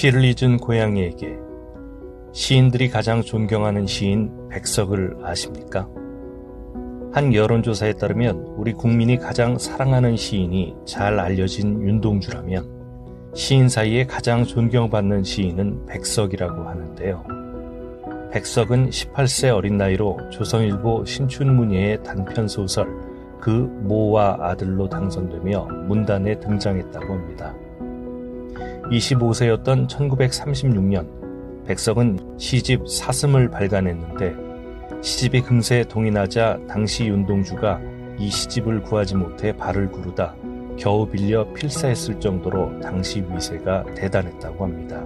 시를 잊은 고양이에게 시인들이 가장 존경하는 시인 백석을 아십니까? 한 여론조사에 따르면 우리 국민이 가장 사랑하는 시인이 잘 알려진 윤동주라면 시인 사이에 가장 존경받는 시인은 백석이라고 하는데요. 백석은 18세 어린 나이로 조선일보 신춘문예의 단편 소설 그 모와 아들로 당선되며 문단에 등장했다고 합니다. 25세였던 1936년 백석은 시집 사슴을 발간했는데 시집이 금세 동이 나자 당시 윤동주가 이 시집을 구하지 못해 발을 구르다 겨우 빌려 필사했을 정도로 당시 위세가 대단했다고 합니다.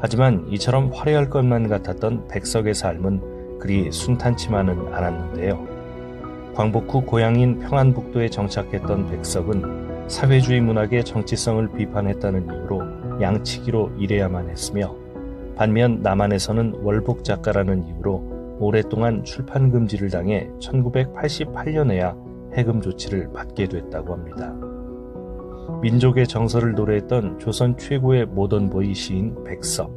하지만 이처럼 화려할 것만 같았던 백석의 삶은 그리 순탄치만은 않았는데요. 광복 후 고향인 평안북도에 정착했던 백석은 사회주의 문학의 정치성을 비판했다는 이유로 양치기로 일해야만 했으며 반면 남한에서는 월복 작가라는 이유로 오랫동안 출판 금지를 당해 1988년에야 해금 조치를 받게 됐다고 합니다. 민족의 정서를 노래했던 조선 최고의 모던보이 시인 백석.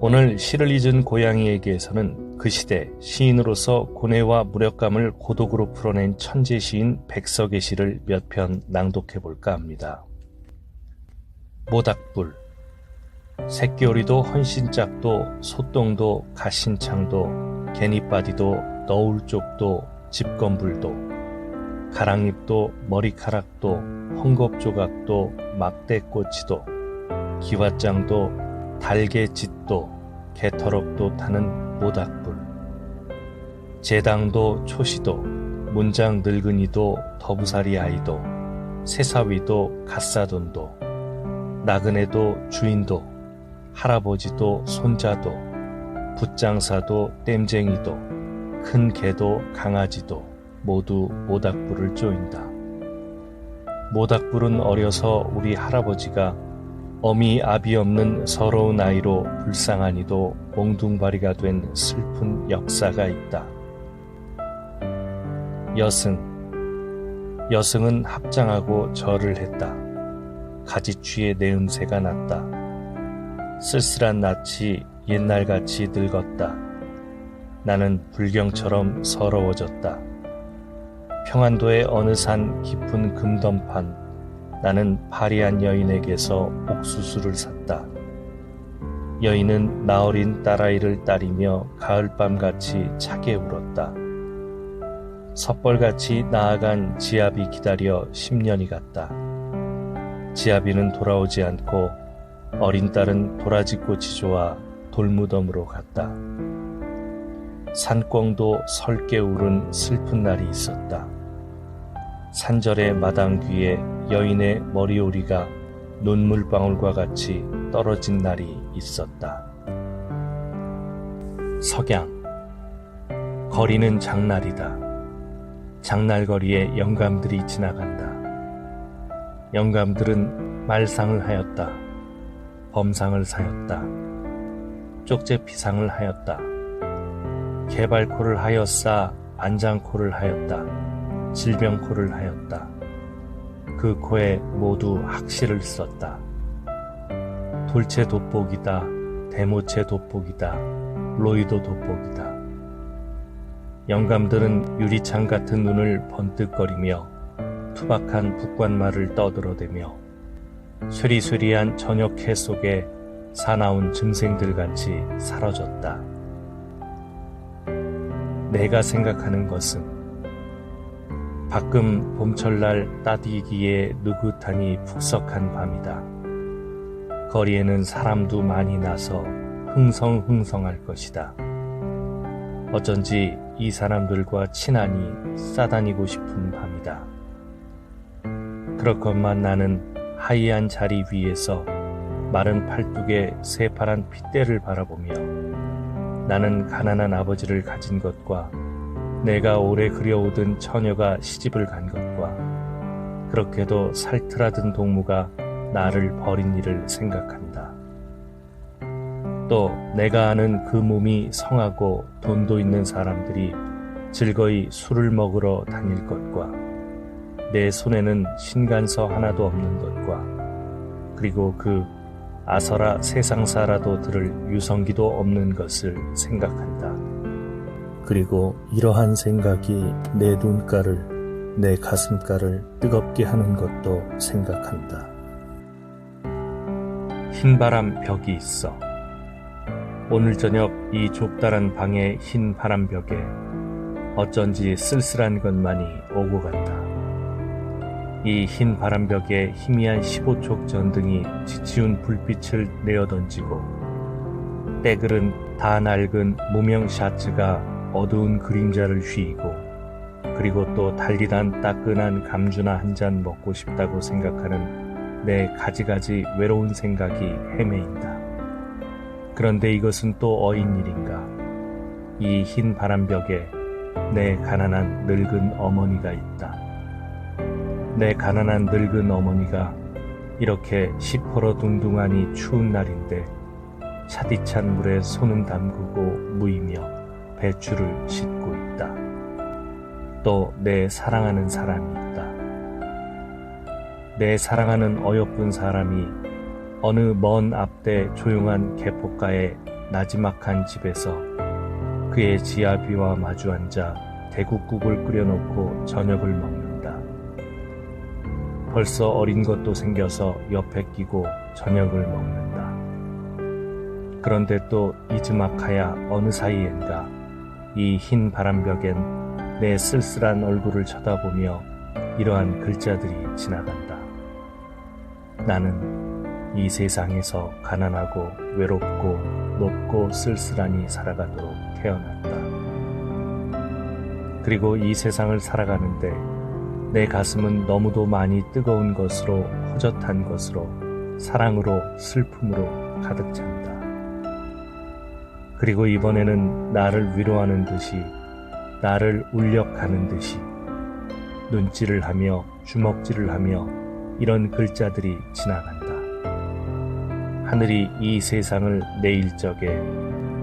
오늘 시를 잊은 고양이에게서는 그 시대 시인으로서 고뇌와 무력감을 고독으로 풀어낸 천재 시인 백석의 시를 몇 편 낭독해 볼까 합니다. 모닥불 새끼오리도 헌신짝도 소똥도 가신창도 개니바디도 너울쪽도 집건불도 가랑잎도 머리카락도 헝겊조각도 막대꼬치도 기왓장도 달개짓도 개터럭도 타는 모닥불 제당도 초시도 문장 늙은이도 더부살이 아이도 새사위도 갓사돈도 나그네도 주인도 할아버지도 손자도 붓장사도 땜쟁이도 큰 개도 강아지도 모두 모닥불을 쪼인다. 모닥불은 어려서 우리 할아버지가 어미 아비 없는 서러운 아이로 불쌍하니도 몽둥바리가 된 슬픈 역사가 있다. 여승 여승은 합장하고 절을 했다. 가지취의 내음새가 났다. 쓸쓸한 낯이 옛날같이 늙었다. 나는 불경처럼 서러워졌다. 평안도의 어느 산 깊은 금덤판 나는 파리한 여인에게서 옥수수를 샀다. 여인은 나어린 딸아이를 따리며 가을밤같이 차게 울었다. 섣벌같이 나아간 지압이 기다려 10년이 갔다. 지압이는 돌아오지 않고 어린 딸은 도라지꽃이 좋아 돌무덤으로 갔다. 산꿩도 설게 울은 슬픈 날이 있었다. 산절의 마당 귀에 여인의 머리오리가 눈물방울과 같이 떨어진 날이 있었다. 석양 거리는 장날이다. 장날거리에 영감들이 지나간다. 영감들은 말상을 하였다. 범상을 사였다. 쪽제피상을 하였다. 개발코를 하였사 안장코를 하였다. 질병코를 하였다. 그 코에 모두 학시를 썼다. 돌체 돋보기다, 대모체 돋보기다, 로이도 돋보기다. 영감들은 유리창 같은 눈을 번뜩거리며 투박한 북관말을 떠들어대며 쇠리쇠리한 저녁 해 속에 사나운 증생들 같이 사라졌다. 내가 생각하는 것은 밖금 봄철날 따디기에 느긋하니 푹석한 밤이다. 거리에는 사람도 많이 나서 흥성흥성할 것이다. 어쩐지 이 사람들과 친하니 싸다니고 싶은 밤이다. 그렇건만 나는 하이한 자리 위에서 마른 팔뚝에 새파란 핏대를 바라보며 나는 가난한 아버지를 가진 것과 내가 오래 그려오던 처녀가 시집을 간 것과 그렇게도 살트라든 동무가 나를 버린 일을 생각한다. 또 내가 아는 그 몸이 성하고 돈도 있는 사람들이 즐거이 술을 먹으러 다닐 것과 내 손에는 신간서 하나도 없는 것과 그리고 그 아서라 세상사라도 들을 유성기도 없는 것을 생각한다. 그리고 이러한 생각이 내 눈가를, 내 가슴가를 뜨겁게 하는 것도 생각한다. 흰바람 벽이 있어. 오늘 저녁 이 좁다란 방의 흰 바람 벽에 어쩐지 쓸쓸한 것만이 오고 갔다. 이 흰 바람 벽에 희미한 15촉 전등이 지치운 불빛을 내어던지고 때글은 다 낡은 무명 샤츠가 어두운 그림자를 휘이고 그리고 또 달리단 따끈한 감주나 한 잔 먹고 싶다고 생각하는 내 가지가지 외로운 생각이 헤매인다. 그런데 이것은 또 어인 일인가? 이 흰 바람벽에 내 가난한 늙은 어머니가 있다. 내 가난한 늙은 어머니가 이렇게 시퍼러 둥둥하니 추운 날인데 차디찬 물에 손은 담그고 무이며 배추를 씻고 있다. 또 내 사랑하는 사람이 있다. 내 사랑하는 어여쁜 사람이 어느 먼 앞대 조용한 개포가의 나지막한 집에서 그의 지아비와 마주 앉아 대국국을 끓여놓고 저녁을 먹는다. 벌써 어린 것도 생겨서 옆에 끼고 저녁을 먹는다. 그런데 또 이즈마카야 어느 사이엔가 이 흰 바람벽엔 내 쓸쓸한 얼굴을 쳐다보며 이러한 글자들이 지나간다. 나는 이 세상에서 가난하고 외롭고 높고 쓸쓸하니 살아가도록 태어났다. 그리고 이 세상을 살아가는데 내 가슴은 너무도 많이 뜨거운 것으로 허젓한 것으로 사랑으로 슬픔으로 가득 찬다. 그리고 이번에는 나를 위로하는 듯이 나를 울력하는 듯이 눈질을 하며 주먹질을 하며 이런 글자들이 지나간다. 하늘이 이 세상을 내 일 적에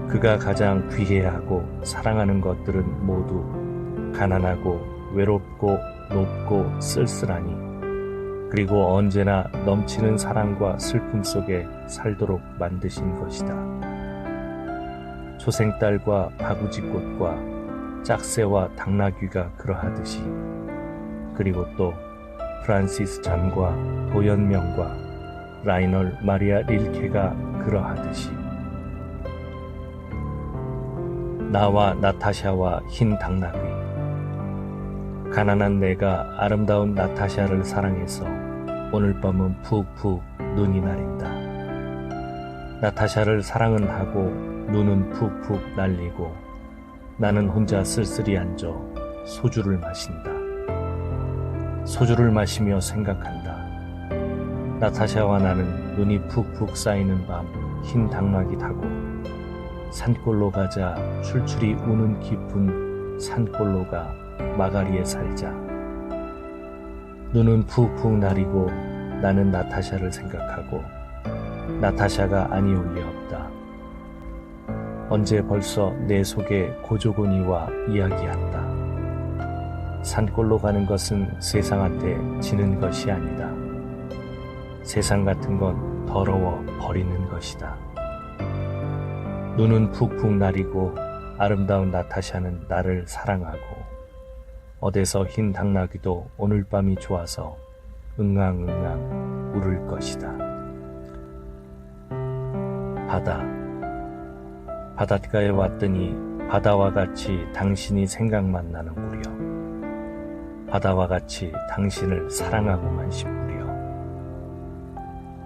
그가 가장 귀해하고 사랑하는 것들은 모두 가난하고 외롭고 높고 쓸쓸하니 그리고 언제나 넘치는 사랑과 슬픔 속에 살도록 만드신 것이다. 초생딸과 바구지꽃과 짝새와 당나귀가 그러하듯이 그리고 또 프란시스 잠과 도연명과 라이널 마리아 릴케가 그러하듯이 나와 나타샤와 흰 당나귀 가난한 내가 아름다운 나타샤를 사랑해서 오늘 밤은 푹푹 눈이 내린다. 나타샤를 사랑은 하고 눈은 푹푹 날리고 나는 혼자 쓸쓸히 앉아 소주를 마신다. 소주를 마시며 생각한다. 나타샤와 나는 눈이 푹푹 쌓이는 밤 흰 당나귀 타고 산골로 가자 출출이 우는 깊은 산골로 가 마가리에 살자. 눈은 푹푹 나리고 나는 나타샤를 생각하고 나타샤가 아니 올 리 없다. 언제 벌써 내 속에 고조고니와 이야기한다. 산골로 가는 것은 세상한테 지는 것이 아니다. 세상 같은 건 더러워 버리는 것이다. 눈은 푹푹 나리고 아름다운 나타샤는 나를 사랑하고 어디서 흰 당나귀도 오늘 밤이 좋아서 응앙응앙 울을 것이다. 바다. 바닷가에 왔더니 바다와 같이 당신이 생각만 나는구려. 바다와 같이 당신을 사랑하고만 싶구려.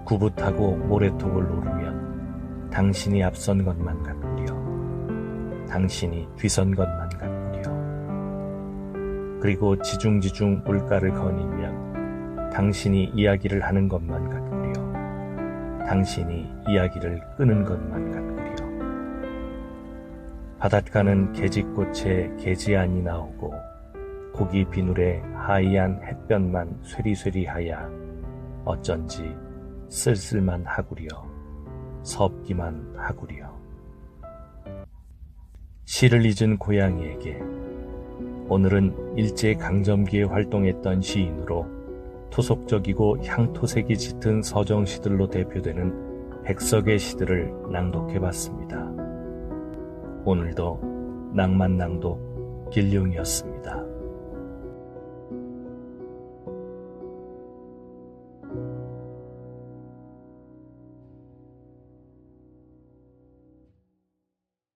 구붓하고 모래톱을 오르면 당신이 앞선 것만 같구려. 당신이 뒤선 것만 같구려. 그리고 지중지중 물가를 거니면 당신이 이야기를 하는 것만 같구려. 당신이 이야기를 끄는 것만 같구려. 바닷가는 계집꽃에 계지안이 나오고 고기 비늘에 하얀 햇볕만 쇠리쇠리하야 어쩐지 쓸쓸만 하구려. 섭기만 하구려. 시를 잊은 고양이에게 오늘은 일제 강점기에 활동했던 시인으로 토속적이고 향토색이 짙은 서정시들로 대표되는 백석의 시들을 낭독해 봤습니다. 오늘도 낭만 낭독 길룡이었습니다.